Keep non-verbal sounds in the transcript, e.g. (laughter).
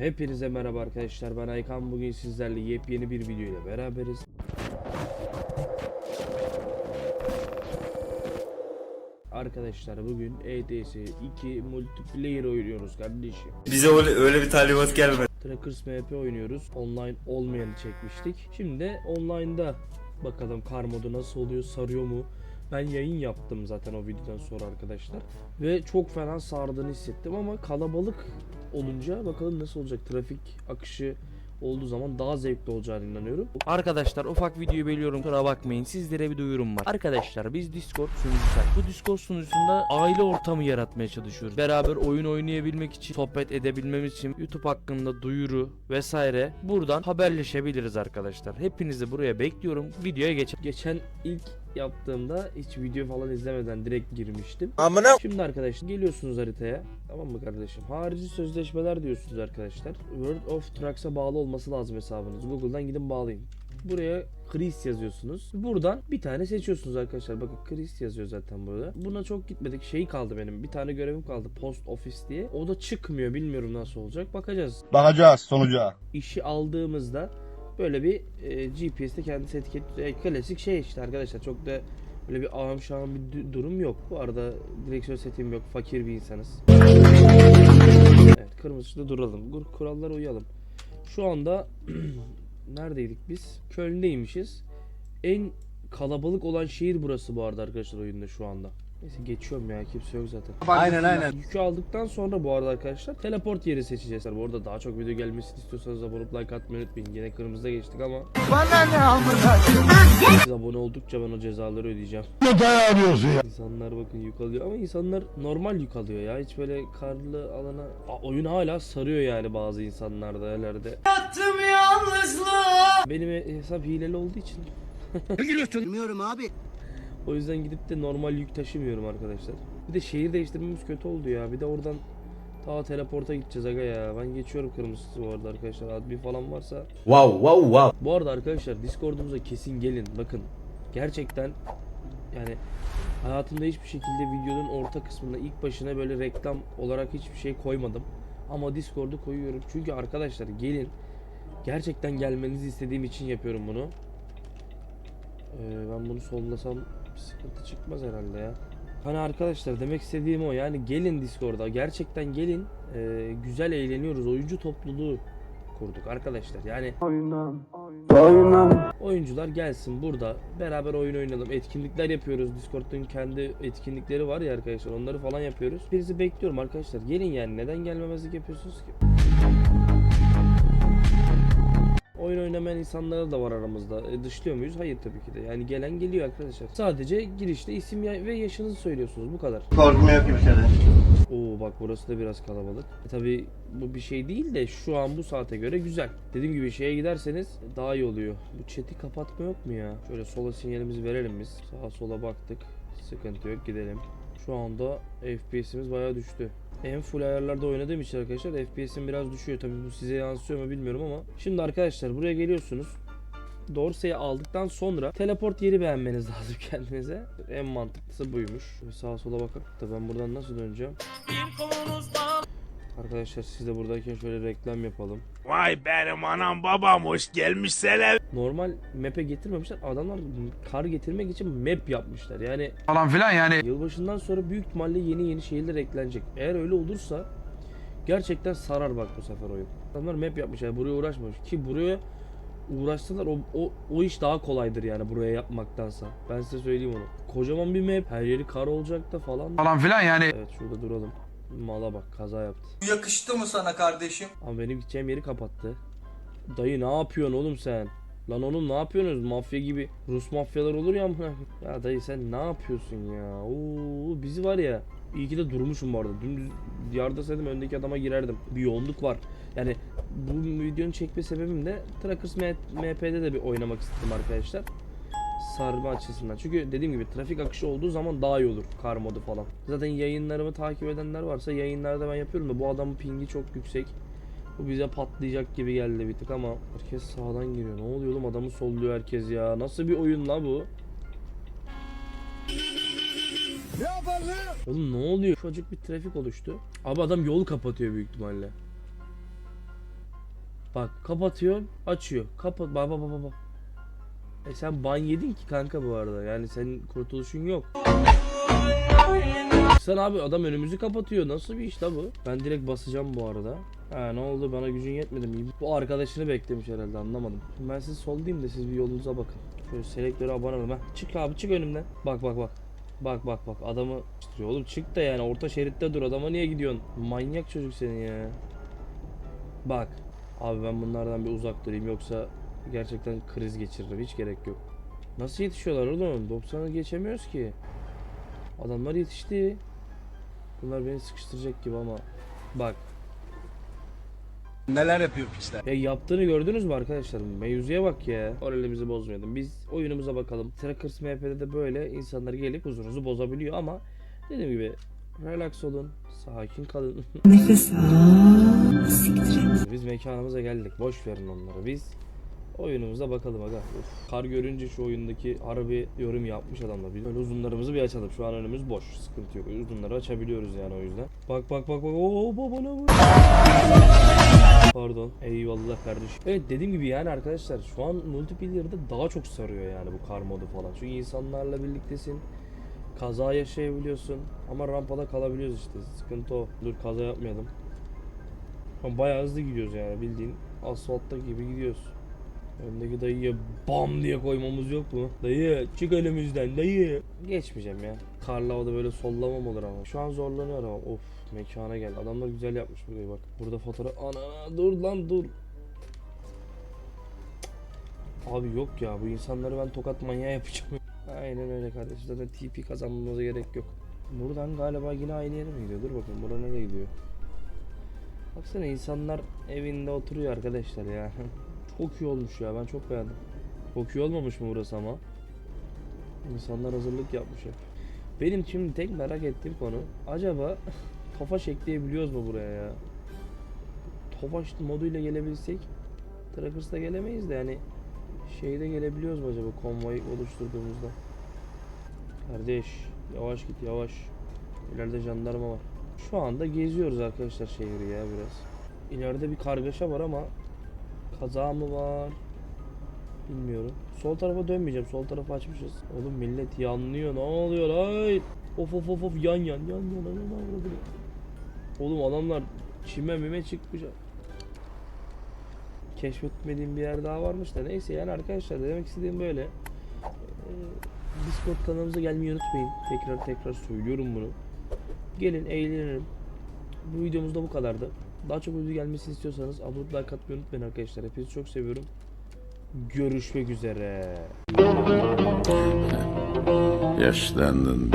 Hepinize merhaba arkadaşlar ben Aykan bugün sizlerle yepyeni bir video ile beraberiz. Arkadaşlar bugün ETS 2 multiplayer oynuyoruz kardeşim. Bize öyle, öyle bir talimat gelmedi. Trackers MP oynuyoruz. Online olmayanı çekmiştik. Şimdi de online'da bakalım kar modu nasıl oluyor, sarıyor mu? Ben yayın yaptım zaten o videodan sonra arkadaşlar. Ve çok fena sardığını hissettim ama kalabalık olunca bakalım nasıl olacak. Trafik akışı olduğu zaman daha zevkli olacağını inanıyorum. Arkadaşlar ufak videoyu bölüyorum kusura bakmayın sizlere bir duyurum var. Arkadaşlar biz Discord sunucusu. Bu Discord sunucusunda aile ortamı yaratmaya çalışıyoruz. Beraber oyun oynayabilmek için, sohbet edebilmemiz için YouTube hakkında duyuru vesaire buradan haberleşebiliriz arkadaşlar. Hepinizi buraya bekliyorum. Videoya geç. Geçen ilk yaptığımda hiç video falan izlemeden direkt girmiştim. Amına Şimdi arkadaşlar geliyorsunuz haritaya. Tamam mı kardeşim? Harici sözleşmeler diyorsunuz arkadaşlar. World of Trucks'a bağlı olması lazım hesabınız. Google'dan gidin bağlayın. Buraya Chris yazıyorsunuz. Buradan bir tane seçiyorsunuz arkadaşlar. Bakın Chris yazıyor zaten burada. Buna çok gitmedik. Şey kaldı benim. Bir tane görevim kaldı. Post Office diye. O da çıkmıyor. Bilmiyorum nasıl olacak. Bakacağız. Bakacağız sonuca. İşi aldığımızda böyle bir e, GPS'te kendisi etiket e, klasik şey işte arkadaşlar. Çok da Böyle bir ağam şahım bir du- durum yok. Bu arada direksiyon setim yok. Fakir bir insanız. Evet kırmızı ışıkta duralım. Kur- Kurallara uyalım. Şu anda (clears throat) neredeydik biz? Köln'deymişiz. En kalabalık olan şehir burası bu arada arkadaşlar oyunda şu anda. Neyse geçiyorum ya kimse yok zaten. Aynen aynen. Yükü aldıktan sonra bu arada arkadaşlar teleport yeri seçeceğiz. Bu arada daha çok video gelmesini istiyorsanız abone olup like atmayı unutmayın. Yine kırmızıda geçtik ama Bana ne amına? siz abone oldukça ben o cezaları ödeyeceğim. Ne dayanıyorsun ya? İnsanlar bakın yük alıyor ama insanlar normal yük alıyor ya. Hiç böyle karlı alana... Aa, oyun hala sarıyor yani bazı insanlarda yerlerde. Benim hesap hileli olduğu için (laughs) Bilmiyorum abi. O yüzden gidip de normal yük taşımıyorum arkadaşlar. Bir de şehir değiştirmemiz kötü oldu ya. Bir de oradan ta teleporta gideceğiz aga ya. Ben geçiyorum kırmızısı bu arada arkadaşlar. Admin falan varsa. Wow wow wow. Bu arada arkadaşlar Discord'umuza kesin gelin. Bakın gerçekten yani hayatımda hiçbir şekilde videonun orta kısmında ilk başına böyle reklam olarak hiçbir şey koymadım. Ama Discord'u koyuyorum. Çünkü arkadaşlar gelin. Gerçekten gelmenizi istediğim için yapıyorum bunu. Ee, ben bunu sollasam bir sıkıntı çıkmaz herhalde ya. Hani arkadaşlar demek istediğim o yani gelin Discord'a gerçekten gelin Ee, güzel eğleniyoruz oyuncu topluluğu kurduk arkadaşlar yani Oyuncular gelsin burada beraber oyun oynayalım. Etkinlikler yapıyoruz. Discord'un kendi etkinlikleri var ya arkadaşlar. Onları falan yapıyoruz. Birisi bekliyorum arkadaşlar. Gelin yani. Neden gelmemezlik yapıyorsunuz ki? Oyun oynamayan insanlar da var aramızda. E, dışlıyor muyuz? Hayır tabii ki de. Yani gelen geliyor arkadaşlar. Sadece girişte isim ve yaşınızı söylüyorsunuz. Bu kadar. Korkmuyor kimseden. Oo bak burası da biraz kalabalık. E tabi bu bir şey değil de şu an bu saate göre güzel. Dediğim gibi şeye giderseniz daha iyi oluyor. Bu chat'i kapatma yok mu ya? Şöyle sola sinyalimizi verelim biz. Sağa sola baktık. Sıkıntı yok gidelim. Şu anda FPS'imiz bayağı düştü. En full ayarlarda oynadığım için arkadaşlar FPS'im biraz düşüyor. Tabi bu size yansıyor mu bilmiyorum ama. Şimdi arkadaşlar buraya geliyorsunuz. Dorsey'i aldıktan sonra teleport yeri beğenmeniz (laughs) lazım kendinize. En mantıklısı buymuş. Sağa sola bakalım da ben buradan nasıl döneceğim? Arkadaşlar siz de buradayken şöyle reklam yapalım. Vay benim anam babam hoş gelmişseler. Normal map'e getirmemişler. Adamlar kar getirmek için map yapmışlar. Yani falan filan yani. yılbaşından sonra büyük ihtimalle yeni yeni şehirler eklenecek. Eğer öyle olursa gerçekten sarar bak bu sefer oyun. Adamlar map yapmışlar. Buraya uğraşmamış. Ki buraya uğraşsalar o, o, o iş daha kolaydır yani buraya yapmaktansa. Ben size söyleyeyim onu. Kocaman bir map. Her yeri kar olacak da falan. Falan filan yani. Evet şurada duralım. Mala bak kaza yaptı. Yakıştı mı sana kardeşim? Ama benim gideceğim yeri kapattı. Dayı ne yapıyorsun oğlum sen? Lan oğlum ne yapıyorsunuz? Mafya gibi Rus mafyalar olur ya. Ya dayı sen ne yapıyorsun ya? Oo bizi var ya. İyi ki de durmuşum bu arada. Dümdüz yardasaydım öndeki adama girerdim. Bir yoğunluk var. Yani bu videonun çekme sebebim de Trackers MP'de de bir oynamak istedim arkadaşlar. Sarma açısından. Çünkü dediğim gibi trafik akışı olduğu zaman daha iyi olur kar modu falan. Zaten yayınlarımı takip edenler varsa yayınlarda ben yapıyorum da bu adamın pingi çok yüksek. Bu bize patlayacak gibi geldi bir tık ama herkes sağdan giriyor. Ne oluyor oğlum adamı solluyor herkes ya. Nasıl bir oyun la bu? Oğlum ne oluyor? Ufacık bir trafik oluştu. Abi adam yol kapatıyor büyük ihtimalle. Bak kapatıyor, açıyor. Kapat. Bak bak bak, bak. E sen ban yedin ki kanka bu arada. Yani senin kurtuluşun yok. Sen abi adam önümüzü kapatıyor. Nasıl bir iş la bu? Ben direkt basacağım bu arada. Ha ne oldu bana gücün yetmedi mi? Bu arkadaşını beklemiş herhalde anlamadım. Ben siz sol diyeyim de siz bir yolunuza bakın. Şöyle selektöre abone olun. Heh, Çık abi çık önümden. Bak bak bak. Bak bak bak adamı oğlum çık da yani orta şeritte dur adama niye gidiyorsun? Manyak çocuk senin ya. Bak. Abi ben bunlardan bir uzak durayım yoksa gerçekten kriz geçiririm. Hiç gerek yok. Nasıl yetişiyorlar oğlum? 90'ı geçemiyoruz ki. Adamlar yetişti. Bunlar beni sıkıştıracak gibi ama bak Neler yapıyor piçler? ya yaptığını gördünüz mü arkadaşlar? Mevzuya bak ya. Moralimizi bozmayalım. Biz oyunumuza bakalım. Trackers MP'de de böyle insanlar gelip huzurunuzu bozabiliyor ama dediğim gibi relax olun, sakin kalın. Nefes al. Siktir. Biz mekanımıza geldik. Boş verin onları. Biz oyunumuza bakalım aga. Kar görünce şu oyundaki harbi yorum yapmış adamlar. Biz böyle uzunlarımızı bir açalım. Şu an önümüz boş. Sıkıntı yok. Uzunları açabiliyoruz yani o yüzden. Bak bak bak bak. Oo babana bak. Pardon. Eyvallah kardeşim. Evet dediğim gibi yani arkadaşlar şu an multiplayer'da daha çok sarıyor yani bu kar modu falan. Çünkü insanlarla birliktesin. Kaza yaşayabiliyorsun ama rampada kalabiliyoruz işte. Sıkıntı o. Dur kaza yapmayalım. Bayağı hızlı gidiyoruz yani bildiğin asfaltta gibi gidiyoruz. Öndeki dayıya bam diye koymamız yok mu? Dayı çık önümüzden dayı. Geçmeyeceğim ya. Karlı havada böyle sollamam olur ama. Şu an zorlanıyor ama of mekana gel. Adamlar güzel yapmış burayı bak. Burada fotoğraf... Ana dur lan dur. Abi yok ya bu insanları ben tokat manyağı yapacağım. Aynen öyle kardeşim. Zaten TP kazanmamıza gerek yok. Buradan galiba yine aynı yere mi gidiyor? Dur bakayım bura nereye gidiyor? Baksana insanlar evinde oturuyor arkadaşlar ya. (laughs) Çok iyi olmuş ya ben çok beğendim. Çok iyi olmamış mı burası ama? İnsanlar hazırlık yapmış hep. Benim şimdi tek merak ettiğim konu acaba (laughs) Tofaş ekleyebiliyoruz mu buraya ya? Tofaş moduyla gelebilsek Trackers'da gelemeyiz de yani şeyde gelebiliyoruz mu acaba konvoy oluşturduğumuzda? Kardeş yavaş git yavaş. İleride jandarma var. Şu anda geziyoruz arkadaşlar şehri ya biraz. İleride bir kargaşa var ama kaza mı var? Bilmiyorum. Sol tarafa dönmeyeceğim. Sol tarafı açmışız. Oğlum millet yanlıyor. Ne oluyor lan? Of of of of yan yan yan yan yan yan Oğlum adamlar çime mime çıkmış. Keşfetmediğim bir yer daha varmış da neyse yani arkadaşlar demek istediğim böyle. Ee, Discord kanalımıza gelmeyi unutmayın. Tekrar tekrar söylüyorum bunu. Gelin eğlenelim. Bu videomuz da bu kadardı. Daha çok video gelmesini istiyorsanız abone like atmayı unutmayın arkadaşlar. Hepinizi çok seviyorum. Görüşmek üzere. Yaşlandın.